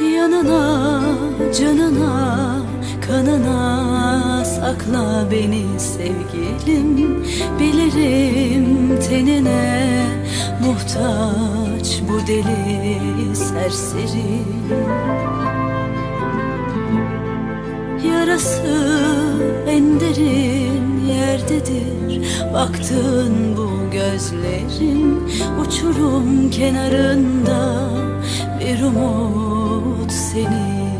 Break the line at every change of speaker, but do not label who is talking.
Yanına, canına, sakla beni sevgilim. Bilirim tenine muhtaç bu deli serseri. Yarası en derin yerdedir. Baktığın bu gözlerin Uçurum kenarında bir umut seni